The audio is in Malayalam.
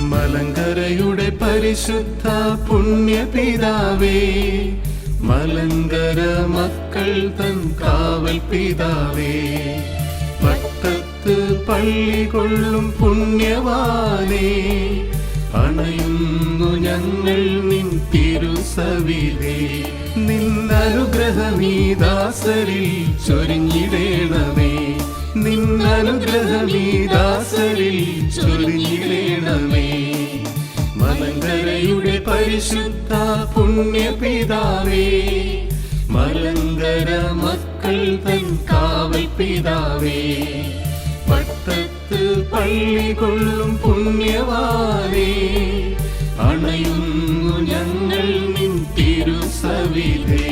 മലങ്കരയുടെ പരിശുദ്ധ പുണ്യപിതാവേ മലങ്കര മക്കൾ തൻ കാവൽ പിതാവേ. പട്ടത്ത് പള്ളി കൊള്ളും പുണ്യവാനേ അണയുന്നു ഞങ്ങൾ നിൻ തിരുസവിലേ. നിന്നനുഗ്രഹമീ ദാസരിൽ ചൊരിഞ്ഞിടേണമേ. നിന്നനുഗ്രഹമീ ദാസരിൽ ചൊരിഞ്ഞിടേണമേ മലങ്കരയുടെ പരിശുദ്ധ പുണ്യപിതാവേ മലങ്കര മക്കൾ തൻ പിതാവേ. പട്ടത്ത് പള്ളി കൊള്ളും പുണ്യവാനേ അണയുന്നു ഞങ്ങൾ നിൻ തിരുസവിധേ.